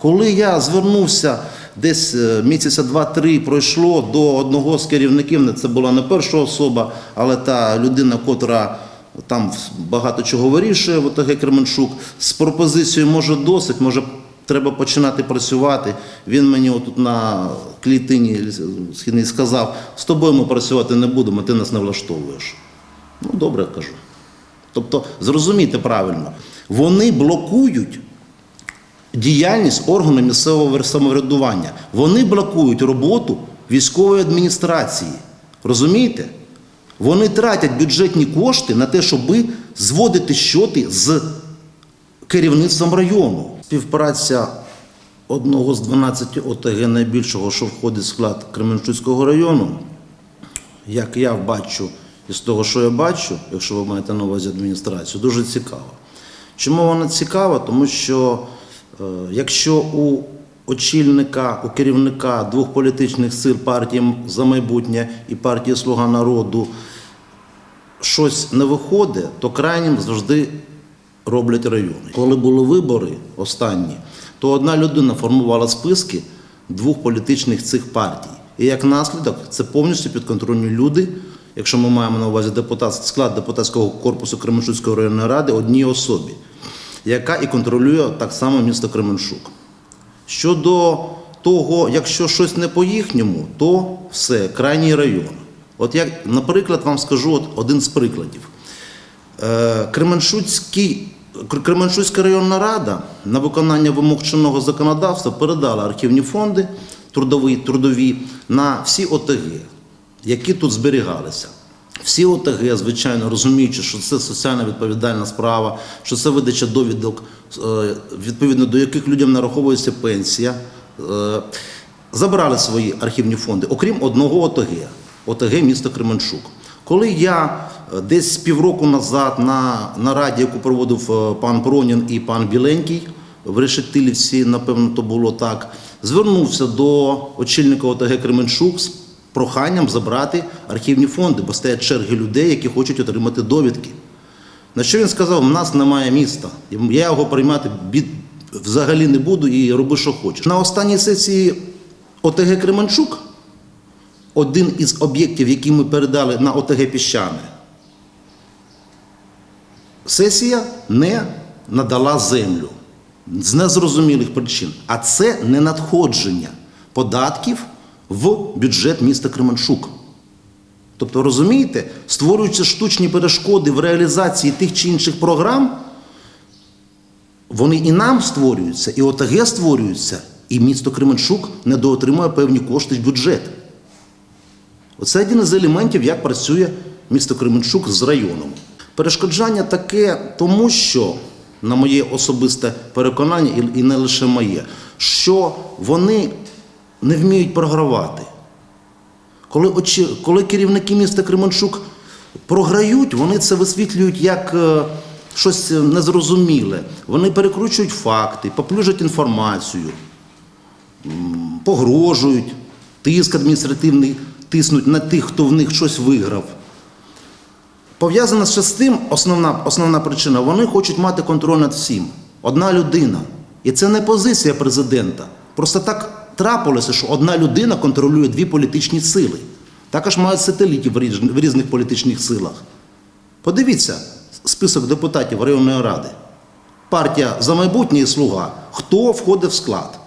Коли я звернувся десь е, місяця два-три пройшло до одного з керівників, це була не перша особа, але та людина, котра там багато чого вирішує в ОТГ Кременчук, з пропозицією може досить, може треба починати працювати. Він мені отут на клітині східній сказав: з тобою ми працювати не будемо, ти нас не влаштовуєш. Ну, добре кажу. Тобто, зрозумійте правильно, вони блокують діяльність органу місцевого самоврядування. Вони блокують роботу військової адміністрації. Розумієте? Вони тратять бюджетні кошти на те, щоб зводити щоти з керівництвом району. Співпраця одного з 12 ОТГ найбільшого, що входить в склад Кременчуцького району, як я бачу, і з того, що я бачу, якщо ви маєте на увазі адміністрацію, дуже цікаво. Чому вона цікава? Тому що якщо у очільника, у керівника двох політичних сил партії за майбутнє і партії Слуга народу щось не виходить, то крайнім завжди роблять райони. Коли були вибори останні, то одна людина формувала списки двох політичних цих партій. І як наслідок це повністю підконтрольні люди, якщо ми маємо на увазі депутат, склад депутатського корпусу Кременчуцької районної ради одній особі, яка і контролює так само місто Кременчук. Щодо того, якщо щось не по їхньому, то все, крайній район. От як, наприклад, вам скажу от один з прикладів. Е, Кременчуцький, Кременчуцька районна рада на виконання вимог чинного законодавства передала архівні фонди трудові, трудові на всі ОТГ, які тут зберігалися. Всі ОТГ, звичайно, розуміючи, що це соціально відповідальна справа, що це видача довідок, е, відповідно до яких людям нараховується пенсія, е, забрали свої архівні фонди, окрім одного ОТГ, ОТГ міста Кременчук. Коли я е, десь півроку назад на нараді, яку проводив пан Пронін і пан Біленький в Решетилівці, напевно, то було так, звернувся до очільника ОТГ Кременчук з проханням забрати архівні фонди, бо стоять черги людей, які хочуть отримати довідки. На що він сказав: у нас немає міста, я його приймати взагалі не буду і роби, що хочеш. На останній сесії ОТГ Кременчук один із об'єктів, які ми передали на ОТГ Піщане, сесія не надала землю з незрозумілих причин. А це не надходження податків в бюджет міста Кременчук. Тобто, розумієте, створюються штучні перешкоди в реалізації тих чи інших програм, вони і нам створюються, і ОТГ створюються, і місто Кременчук недоотримує певні кошти в бюджет. Оце один із елементів, як працює місто Кременчук з районом. Перешкоджання таке, тому що, на моє особисте переконання, і не лише моє, що вони не вміють програвати. Коли, очі, коли керівники міста Кременчук програють, вони це висвітлюють як е, щось незрозуміле. Вони перекручують факти, поплюжать інформацію, погрожують, тиск адміністративний тиснуть на тих, хто в них щось виграв. Пов'язано ще з тим, основна, основна причина, вони хочуть мати контроль над всім. Одна людина. І це не позиція президента. Просто так трапилося, що одна людина контролює дві політичні сили. Також мають сателітів в різних політичних силах. Подивіться список депутатів районної ради. Партія за майбутнє і слуга. Хто входить в склад?